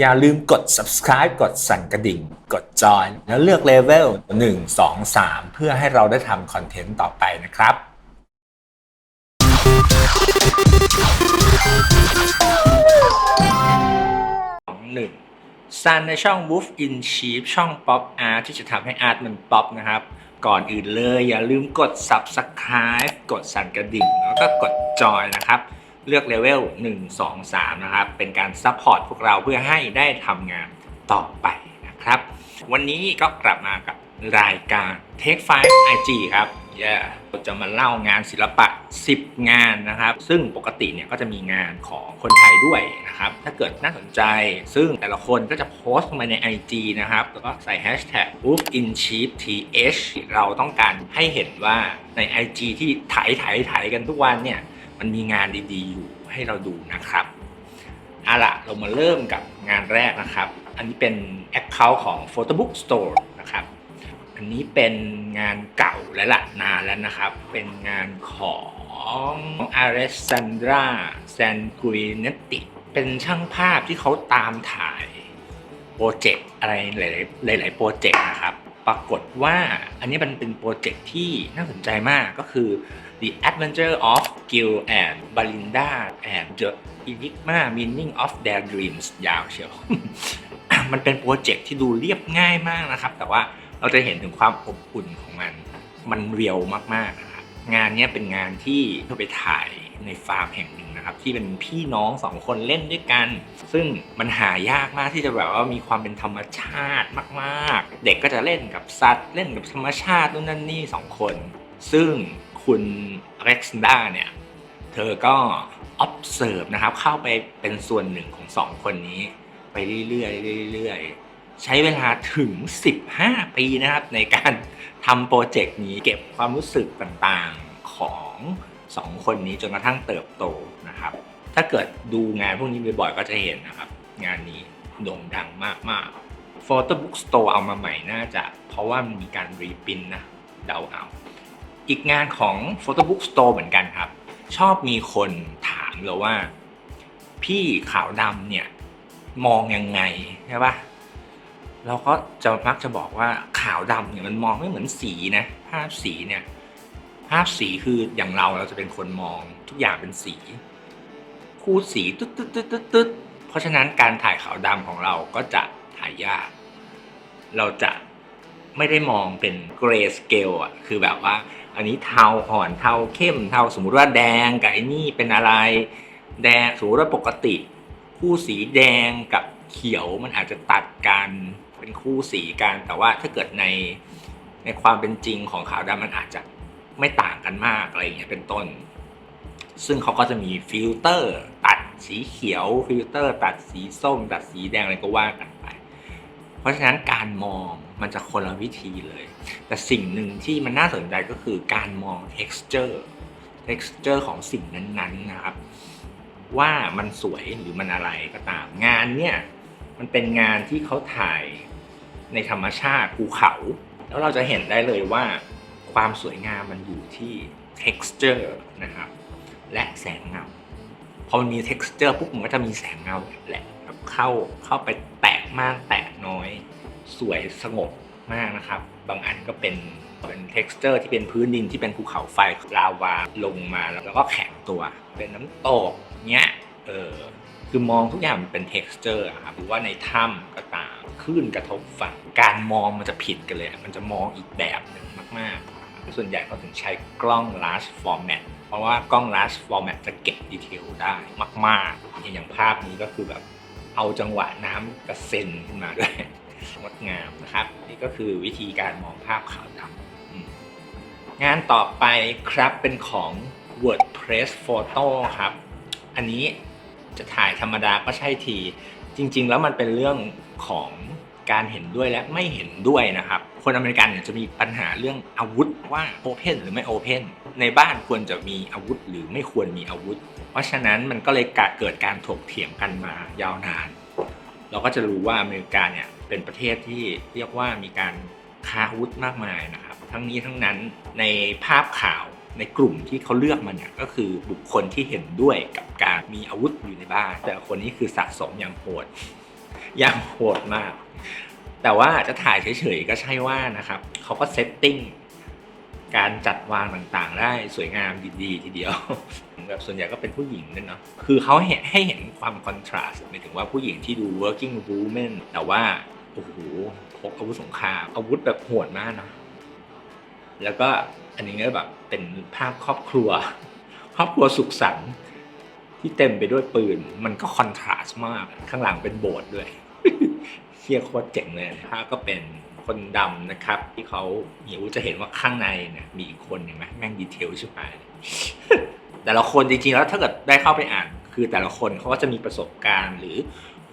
อย่าลืมกด subscribe กดสั่นกระดิ่ง กดจอยแล้วเลือกเลเวล1 2 3 เพื่อให้เราได้ทำคอนเทนต์ต่อไปนะครับของหนึ่งซันในช่อง Wolf in Sheep ช่อง Pop Art ที่จะทำให้อาร์ตมันป๊อปนะครับ ก่อนอื่นเลยอย่าลืมกด Subscribe กดสั่นกระดิ่ง แล้วก็กดจอยนะครับ เลือกเลเวล1 2 3 นะครับ เป็นการซัพพอร์ตพวกเราเพื่อให้ได้ทำงานต่อไปนะครับ วันนี้ก็กลับมากับรายการ Take 5 IG ครับ yeah. เราจะมาเล่างานศิลปะ 10 งานนะครับ ซึ่งปกติเนี่ยก็จะมีงานของคนไทยด้วยนะครับ ถ้าเกิดน่าสนใจ ซึ่งแต่ละคนก็จะโพสต์ลงมาใน IG นะครับ แล้วก็ใส่ hashtag o o f in sheep th เราต้องการให้เห็นว่าใน IG ที่ถ่ายถ่ายถ่ายกันทุกวันเนี่ย มันมีงานดีๆ อยู่ให้เราดูนะครับเอาล่ะเรามาเริ่มกับงานแรกนะครับ อันนี้เป็น Account ของ Photobook Store นะครับ อันนี้เป็นงานเก่าแล้วล่ะนานแล้วนะครับ เป็นงานของอ Alessandra Sanguinetti เป็นช่างภาพที่เขาตามถ่ายโปรเจกต์อะไรหลายๆหลาย ๆ โปรเจกต์นะครับ ปรากฏว่าอันนี้มันเป็นโปรเจกต์ที่น่าสนใจมากก็คือ The Adventure of Gil and Belinda and the Enigma Meaning of Their Dreams ยาวเชียว มันเป็นโปรเจกต์ที่ดูเรียบง่ายมากนะครับ แต่ว่าเราจะเห็นถึงความอบอุ่นของมัน มันเรียวมากๆนะครับงานนี้เป็นงานที่เธอไปถ่ายในฟาร์มแห่งหนึ่งนะครับ ที่เป็นพี่น้องสองคนเล่นด้วยกัน ซึ่งมันหายากมากที่จะแบบว่ามีความเป็นธรรมชาติมาก ๆ เด็กก็จะเล่นกับสัตว์ เล่นกับธรรมชาตินู่นนั่นนี่สองคน ซึ่ง คุณเร็กซ์ด้าเนี่ย เธอก็ observe นะครับ เข้าไปเป็นส่วนหนึ่งของสองคนนี้ ไปเรื่อยๆเรื่อยๆใช้เวลาถึง 15 ปีนะครับ ในการทำโปรเจกต์นี้เก็บความรู้สึกต่างๆของสองคนนี้จนกระทั่งเติบโตนะครับ ถ้าเกิดดูงานพวกนี้บ่อยๆก็จะเห็นนะครับ งานนี้โด่งดังมากๆ Photo Book Store เอามาใหม่น่าจะ เพราะว่ามันมีการรีพิมพ์นะเดาเอา อีกงานของ Photo Book Store เหมือนกันครับ ชอบมีคนถามเราว่า พี่ขาวดำเนี่ย มองยังไงใช่ปะเราก็จะมักจะบอกว่าขาวดำเนี่ยมันมองไม่เหมือนสีนะ ภาพสีเนี่ย ภาพสีคืออย่างเราเราจะเป็นคนมองทุกอย่างเป็นสี คูดสีตึ๊ดตึ๊ดตึ๊ดตึ๊ดตึ๊ดเพราะฉะนั้นการถ่ายขาวดำของเราก็จะถ่ายยาก เราจะไม่ได้มองเป็นเกรสเกลอะคือแบบว่า อันนี้เทาอ่อนเทาเข้มเทาสมมุติว่าแดงกับไอ้นี่เป็นอะไร แดงสมมติว่าปกติ คู่สีแดงกับเขียวมันอาจจะตัดกันเป็นคู่สีกันแต่ว่าถ้าเกิดในในความเป็นจริงของขาวดำมันอาจจะไม่ต่างกันมากอะไรอย่างเงี้ยเป็นต้น ซึ่งเขาก็จะมีฟิลเตอร์ตัดสีเขียวฟิลเตอร์ ตัดสีส้ม ตัดสีแดงอะไรก็ว่ากันไป เพราะฉะนั้นการมองมันจะคนละวิธีเลย แต่สิ่งหนึ่งที่มันน่าสนใจก็คือการมอง texture texture ของสิ่งนั้นๆนะครับ ว่ามันสวยหรือมันอะไรก็ตาม งานเนี่ยมันเป็นงานที่เขาถ่ายในธรรมชาติภูเขา แล้วเราจะเห็นได้เลยว่า ความสวยงามมันอยู่ที่ texture นะครับ และแสงเงาพอมันมี texture ปุ๊บมันก็จะมีแสงเงาแหละเข้าเข้าไปแตะมากแตะน้อย สวยสงบ มากนะครับ บางอันก็เป็นเป็น texture ที่เป็นพื้นดินที่เป็นภูเขาไฟลาวาลงมาแล้วก็แข็งตัว เป็นน้ำตกเนี้ยเออคือมองทุกอย่างมันเป็น texture ครับหรือว่าในถ้ำก็ตามคลื่นกระทบฝั่งการมองมันจะผิดกันเลย มันจะมองอีกแบบหนึ่งมากๆ ส่วนใหญ่เขาถึงใช้กล้อง large format เพราะว่ากล้อง large format จะเก็บดีเทลได้มาก ๆ อย่างภาพนี้ก็คือแบบเอาจังหวะน้ำกระเซ็นขึ้นมาด้วย งดงามนะครับ นี่ก็คือวิธีการมองภาพขาวดำงานต่อไปครับเป็นของ WordPress Photo ครับ อันนี้จะถ่ายธรรมดาก็ใช่ที จริง ๆ แล้วมันเป็นเรื่องของการเห็นด้วยและไม่เห็นด้วยนะครับ คนอเมริกันเนี่ยจะมีปัญหาเรื่องอาวุธว่าโอเพนหรือไม่โอเพนในบ้านควรจะมีอาวุธหรือไม่ควรมีอาวุธ เพราะฉะนั้นมันก็เลยเกิดการถกเถียงกันมายาวนาน เราก็จะรู้ว่าอเมริกาเนี่ย เป็นประเทศที่เรียกว่ามีการค้าอาวุธมากมายนะครับ ทั้งนี้ทั้งนั้นในภาพข่าวในกลุ่มที่เขาเลือกมาเนี่ยก็คือบุคคลที่เห็นด้วยกับการมีอาวุธอยู่ในบ้าน แต่คนนี้คือสะสมอย่างโหดอย่างโหดมาก แต่ว่าจะถ่ายเฉยๆก็ใช่ว่านะครับเขาก็เซตติ้งการจัดวางต่างๆ ได้สวยงามดีๆ ทีเดียวแบบส่วนใหญ่ก็เป็นผู้หญิงนั่นเนาะคือเขาให้ให้เห็นความคอนทราสต์หมายถึงว่าผู้หญิงที่ดู working woman แต่ว่า โอ้โหพกอาวุธสงครามอาวุธแบบโหดมากนะแล้วก็อันนี้ก็แบบเป็นภาพครอบครัว ครอบครัวสุขสันต์ที่เต็มไปด้วยปืน มันก็คอนทราสต์มาก ข้างหลังเป็นโบสถ์ด้วยเฮียโคตรเจ๋งเลยภาพก็เป็นคนดำนะครับ ที่เขาเหี่ยวจะเห็นว่าข้างในเนี่ยมีอีกคนเห็นไหมแม่งดีเทลใช่ไหมแต่ละคนจริงๆแล้วถ้าเกิดได้เข้าไปอ่าน คือแต่ละคนเขาก็จะมีประสบการณ์หรือ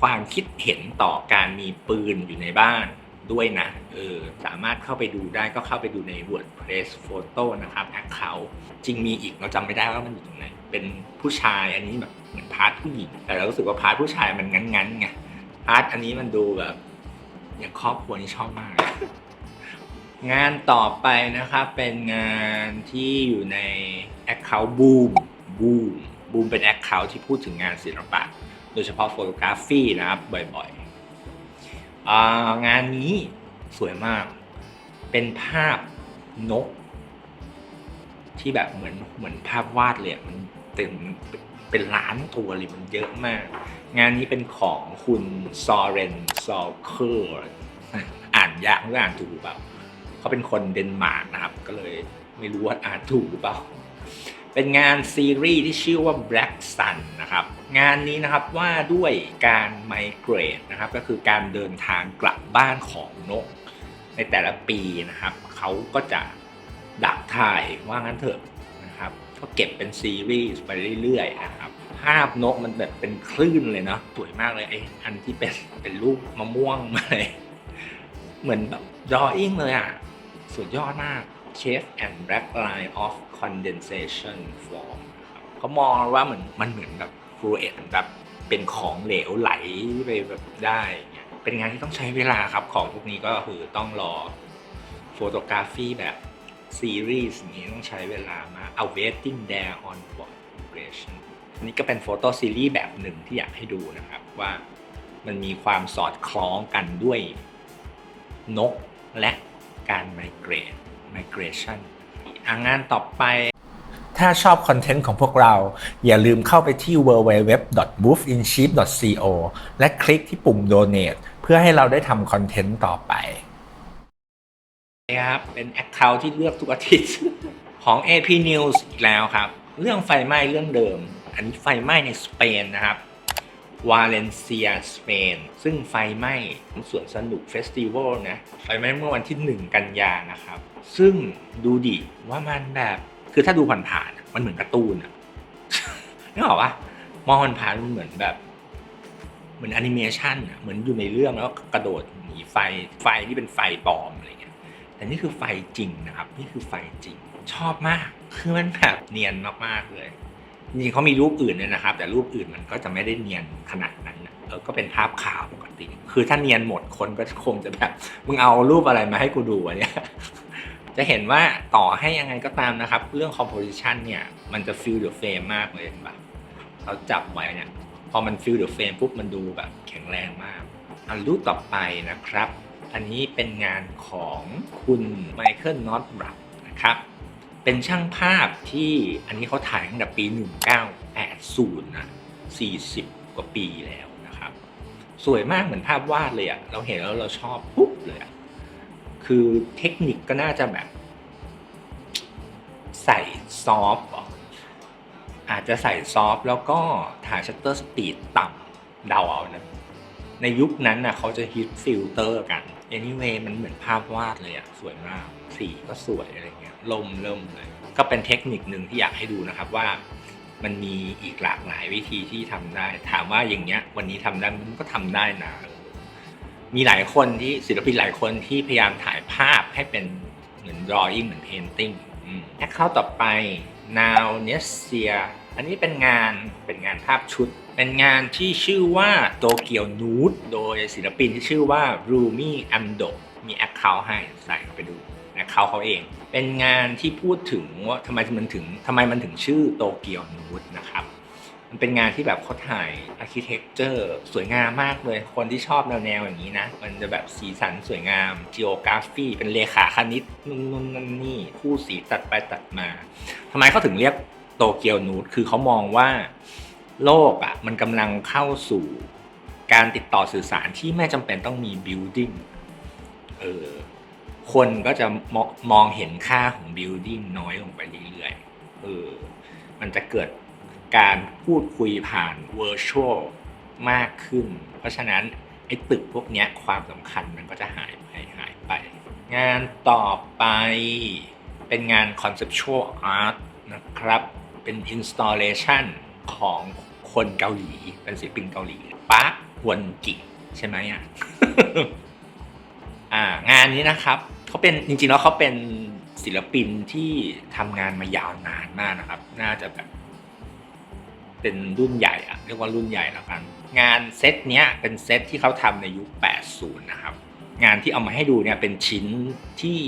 ความคิดเห็นต่อการมีปืนอยู่ในบ้านด้วยนะเออสามารถเข้าไปดูได้ก็เข้าไปดูใน WordPress Photo นะครับแอคเคาจริงมีอีกเราจำไม่ได้ว่ามันอยู่ตรงไหนเป็นผู้ชายอันนี้แบบเหมือนพาร์ทผู้หญิงแต่เรารู้สึกว่าพาร์ทผู้ชายมันงั้นๆไงพาร์ทอันนี้มันดูแบบอย่างครอบครัวนี่ชอบมาก งานต่อไปนะครับเป็นงานที่อยู่ใน Account Boom Boom Boom เป็น Account ที่พูดถึงงานศิลปะ โดยเฉพาะโฟโตกราฟีนะครับบ่อยๆองานนี้สวยมาก เป็นภาพนก ที่แบบเหมือนเหมือนภาพวาดเลยมันเต็มเป็นล้านตัวเลยมันเยอะมาก งานนี้เป็นของคุณซอเรนซอเคอร์อ่านยากไม่รู้อ่านถูกเปล่าเขาเป็นคนเดนมาร์กนะครับ ก็เลยไม่รู้ว่าอ่านถูกหรือเปล่า เป็นงานซีรีส์ที่ชื่อว่า Black Sun นะครับ งานนี้นะครับว่าด้วยการไมเกรดนะครับก็คือการเดินทางกลับบ้านของนก ในแต่ละปีนะครับเขาก็จะดักถ่ายว่างั้นเถอะนะครับก็เก็บเป็นซีรีส์ไปเรื่อยๆนะครับภาพนกมันแบบเป็นคลื่นเลยเนาะสวยมากเลยไอ้อันที่เป็นเป็นรูปมะม่วงมาเลยเหมือนแบบ drawing เลยอะสุดยอดมาก Shape and Black Line of Condensation Form นะครับเขามองว่าเหมือนมันเหมือนแบบ fluid แบบเป็นของเหลวไหลไปแบบได้เป็นงานที่ต้องใช้เวลาครับของพวกนี้ก็คือต้องรอโฟโตกราฟีแบบซีรีส์นี้ต้องใช้เวลามา a waiting there on board vibration อันนี้ก็เป็นโฟโต้ซีรีส์แบบหนึ่งที่อยากให้ดูนะครับว่ามันมีความสอดคล้องกันด้วยนกและการไมเกรด migration อ่างานต่อไป ถ้าชอบคอนเทนต์ของพวกเรา อย่าลืมเข้าไปที่ www.movinship.co และคลิกที่ปุ่ม donate เพื่อให้เราได้ทำคอนเทนต์ต่อไปนะครับเป็น Account ที่เลือกทุกอาทิตย์ของ AP News อีกแล้วครับ เรื่องไฟไหม้เรื่องเดิม อันนี้ไฟไหม้ในสเปนนะครับวาเลนเซียสเปนซึ่งไฟไหม้สวนสนุกเฟสติวัลนะไฟไหม้เมื่อวันที่ 1 กันยานะครับ ซึ่งดูดิว่ามันแบบ คือถ้าดูผ่านๆมันเหมือนการ์ตูนอะนึกออกปะมองผ่านๆมันเหมือนแบบเหมือนแอนิเมชันอะเหมือนอยู่ในเรื่องแล้วก็กระโดดหนีไฟไฟที่เป็นไฟปลอมอะไรเงี้ยแต่นี่คือไฟจริงนะครับ นี่คือไฟจริง ชอบมากคือมันแบบเนียนมากๆเลยจริงเขามีรูปอื่นด้วยนะครับ แต่รูปอื่นมันก็จะไม่ได้เนียนขนาดนั้นนะเออก็เป็นภาพข่าวปกติ คือถ้าเนียนหมดคนก็คงจะแบบมึงเอารูปอะไรมาให้กูดูวะเนี่ย จะเห็นว่าต่อให้ยังไงก็ตามนะครับ เรื่อง composition เนี่ยมันจะ fill the frame มากเลยเห็นปะเราจับไว้เนี่ยพอมัน fill the frame ปุ๊บมันดูแบบแข็งแรงมากอันรูปต่อไปนะครับ อันนี้เป็นงานของคุณไมเคิลนอตบรักนะครับ เป็นช่างภาพที่อันนี้เขาถ่ายตั้งแต่ปี 1980นะ40 กว่าปีแล้วนะครับ สวยมากเหมือนภาพวาดเลยอะเราเห็นแล้วเราชอบปุ๊บ คือเทคนิคก็น่าจะแบบ ใส่ซอฟต์อาจจะใส่ซอฟต์แล้วก็ถ่ายชัตเตอร์สปีดต่ำเดาเอานะ ในยุคนั้นนะเขาจะฮิตฟิลเตอร์กัน anyway มันเหมือนภาพวาดเลยอะสวยมากสีก็สวยอะไรเงี้ยลมเริ่มเลย ก็เป็นเทคนิคหนึ่งที่อยากให้ดูนะครับว่ามันมีอีกหลากหลายวิธีที่ทำได้ ถามว่าอย่างเงี้ย วันนี้ทำได้มันก็ทำได้นะ มีหลายคนที่ศิลปินหลายคนที่พยายามถ่ายภาพให้เป็นเหมือน drawing เหมือน painting แอคเคาต่อไป now n e s s i a อันนี้เป็นงานเป็นงานภาพชุด เป็นงานที่ชื่อว่าโตเกียวนูดโดยศิลปินที่ชื่อว่า Rumi Amdo มีแอคเคาให้ใส่ไปดูแอคเคาเขาเอง เป็นงานที่พูดถึงว่าทำไมมันถึงทำไมมันถึงชื่อโตเกียวนูดนะครับ มันเป็นงานที่แบบเขาถ่ายอาร์เคเต็กเจอร์สวยงามมากเลย คนที่ชอบแนวแนวๆอย่างนี้นะ มันจะแบบสีสันสวยงาม geography เป็นเลขาคณิตนู่นนู่นนั่นนี่คู่สีตัดไปตัดมาทำไมเขาถึงเรียกโตเกียวนูดคือเขามองว่าโลกอะมันกำลังเข้าสู่การติดต่อสื่อสารที่ไม่จำเป็นต้องมี building เออคนก็จะมองมองเห็นค่าของ building น้อยลงไปเรื่อยๆเออมันจะเกิด การพูดคุยผ่าน virtual มากขึ้น เพราะฉะนั้นไอ้ตึกพวกนี้ความสำคัญมันก็จะหายไปหายไป งานต่อไปเป็นงาน conceptual art นะครับ เป็น installation ของคนเกาหลี เป็นศิลปินเกาหลีปาร์คฮวนกิใช่ไหมอะงานนี้นะครับเขาเป็นจริงๆแล้วเขาเป็นศิลปินที่ทำงานมายาวนานมากนะครับ น่าจะแบบ เป็นรุ่นใหญ่อะเรียกว่ารุ่นใหญ่แล้วกัน งานเซตเนี้ยเป็นเซตที่เขาทำในยุค 80 นะครับ งานที่เอามาให้ดูเนี่ยเป็นชิ้นที่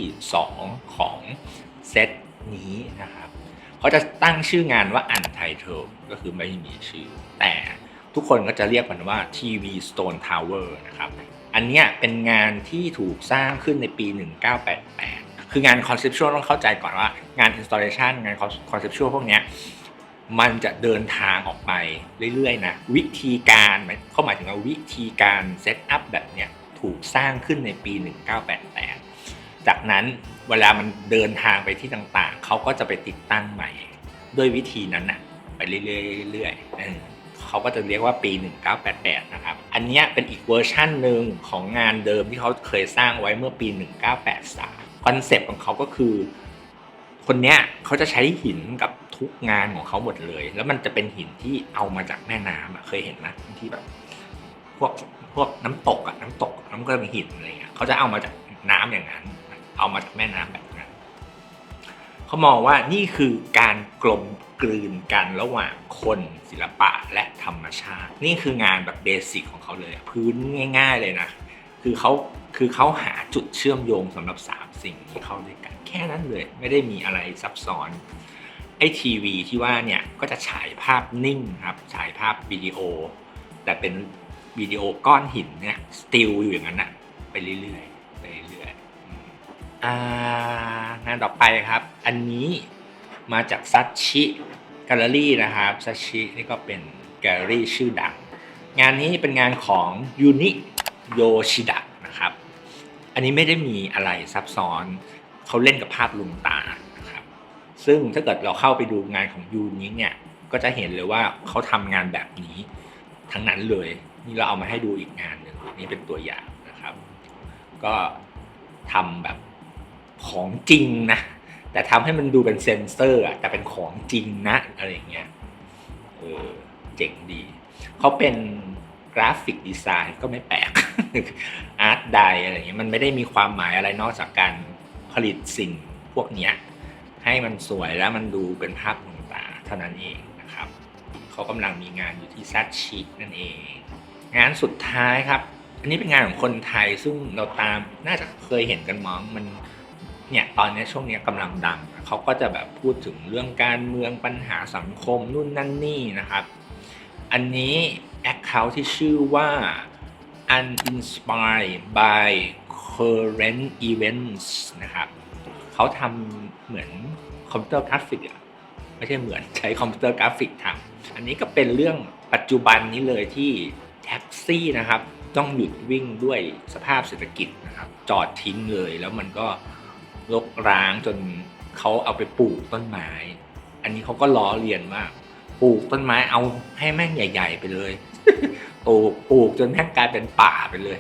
2 ของเซตนี้นะครับเขาจะตั้งชื่องานว่า Untitled ก็คือไม่มีชื่อ แต่ทุกคนก็จะเรียกมันว่า TV Stone Tower นะครับ อันเนี้ยเป็นงานที่ถูกสร้างขึ้นในปี 1988 คืองาน conceptual ต้องเข้าใจก่อนว่างาน installation งาน conceptual พวกเนี้ย มันจะเดินทางออกไปเรื่อยๆนะวิธีการเขาหมายถึงว่าวิธีการเซตอัพแบบเนี้ยถูกสร้างขึ้นในปี 1988 จากนั้นเวลามันเดินทางไปที่ต่างๆ เขาก็จะไปติดตั้งใหม่ ด้วยวิธีนั้นนะไปเรื่อยๆเรื่อยๆเขาก็จะเรียกว่าปี 1988 นะครับ อันนี้เป็นอีกเวอร์ชั่นหนึ่งของงานเดิมที่เขาเคยสร้างไว้เมื่อปี 1983 คอนเซปต์ของเขาก็คือ คนเนี้ยเขาจะใช้หินกับ ทุกงานของเขาหมดเลย แล้วมันจะเป็นหินที่เอามาจากแม่น้ำอะเคยเห็นไหมที่แบบ พวกพวกน้ำตกอะน้ำตกน้ำก็มีหินอะไรเงี้ยเขาจะเอามาจากน้ำอย่างนั้น เอามาจากแม่น้ำแบบนั้นเขามองว่านี่คือการกลมกลืนกันระหว่างคนศิลปะและธรรมชาติ นี่คืองานแบบเบสิกของเขาเลย พื้นง่าย ๆ เลยนะคือเขาคือเขาหาจุดเชื่อมโยงสำหรับสามสิ่งที่เข้าด้วยกัน แค่นั้นเลยไม่ได้มีอะไรซับซ้อน ไอ้ทีวีที่ว่าเนี่ยก็จะฉายภาพนิ่งครับฉายภาพวิดีโอ แต่เป็นวิดีโอก้อนหินเนี่ยสติลอยู่อย่างนั้นอะไปเรื่อยๆไปเรื่อยๆอ่างานต่อไปครับ อันนี้มาจากซัชชิแกลเลอรี่นะครับซัชชินี่ก็เป็นแกลเลอรี่ชื่อดัง งานนี้เป็นงานของยูนิโยชิดะนะครับ อันนี้ไม่ได้มีอะไรซับซ้อนเขาเล่นกับภาพลวงตา ซึ่งถ้าเกิดเราเข้าไปดูงานของยูนิเนี่ย ก็จะเห็นเลยว่าเขาทำงานแบบนี้ ทั้งนั้นเลย นี่เราเอามาให้ดูอีกงานหนึ่งนี่เป็นตัวอย่างนะครับ ก็ทำแบบของจริงนะ แต่ทำให้มันดูเป็นเซนเซอร์อะแต่เป็นของจริงนะอะไรอย่างเงี้ยเออเจ๋งดี เขาเป็นกราฟิกดีไซน์ก็ไม่แปลกอาร์ตไดอะไรอย่างเงี้ยมันไม่ได้มีความหมายอะไรนอกจากการผลิตสิ่งพวกเนี้ย ให้มันสวยแล้วมันดูเป็นภาพลวงตาเท่านั้นเองนะครับเขากำลังมีงานอยู่ที่ซัชชินั่นเอง งานสุดท้ายครับ อันนี้เป็นงานของคนไทยซึ่งเราตามน่าจะเคยเห็นกันมั้งมันเนี่ยตอนนี้ช่วงนี้กำลังดังเขาก็จะแบบพูดถึงเรื่องการเมืองปัญหาสังคมนู่นนั่นนี่นะครับ อันนี้แอคเคาท์ที่ชื่อว่า uninspired by current events นะครับเขาทำ เหมือนคอมพิวเตอร์กราฟิกอะไม่ใช่เหมือนใช้คอมพิวเตอร์กราฟิกทำอันนี้ก็เป็นเรื่องปัจจุบันนี้เลยที่แท็กซี่นะครับ ต้องหยุดวิ่งด้วยสภาพเศรษฐกิจนะครับ จอดทิ้งเลย แล้วมันก็รกร้างจนเขาเอาไปปลูกต้นไม้ อันนี้เขาก็ล้อเลียนว่าปลูกต้นไม้เอาให้แม่งใหญ่ ๆ ไปเลยปลูกปลูกจนแม่งกลายเป็นป่าไปเลย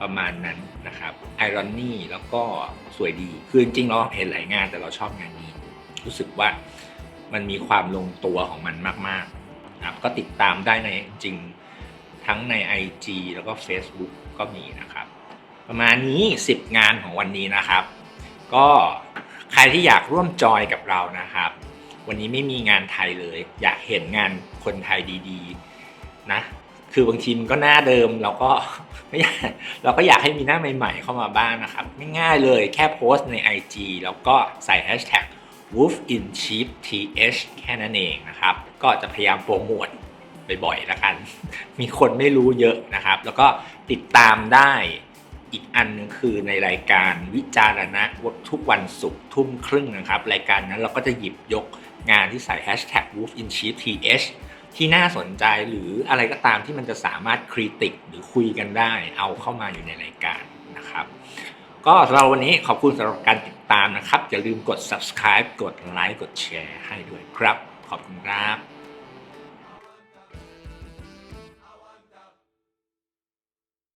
ประมาณนั้นนะครับไอรอนนี่แล้วก็สวยดี คือจริงๆเราเห็นหลายงานแต่เราชอบงานนี้ รู้สึกว่ามันมีความลงตัวของมันมากๆนะครับก็ติดตามได้ในจริงทั้งใน IG แล้วก็ Facebook ก็มีนะครับ ประมาณนี้ 10 งานของวันนี้นะครับ ก็ใครที่อยากร่วมจอยกับเรานะครับ วันนี้ไม่มีงานไทยเลย อยากเห็นงานคนไทยดีๆ นะ คือบางทีมันก็หน้าเดิมเราก็ไม่อยากเราก็อยากให้มีหน้าใหม่ ๆ เข้ามาบ้างนะครับ ง่ายๆเลยแค่โพสต์ใน IG แล้วก็ใส่แฮชแท็ก Wolf in Chief TH แค่นั้นเองนะครับ ก็จะพยายามโปรโมทบ่อยๆแล้วกัน มีคนไม่รู้เยอะนะครับ แล้วก็ติดตามได้อีกอันหนึงคือในรายการวิจารณะทุกวันศุกร์ทุ่มครึ่งนะครับ รายการนั้นเราก็จะหยิบยกงานที่ใส่ hashtag wolf in chief th ที่น่าสนใจหรืออะไรก็ตามที่มันจะสามารถคริติกหรือคุยกันได้ เอาเข้ามาอยู่ในรายการนะครับก็สำหรับวันนี้ขอบคุณสำหรับการติดตามนะครับ อย่าลืมกด subscribe กดไลค์กดแชร์ให้ด้วยครับ ขอบคุณครับ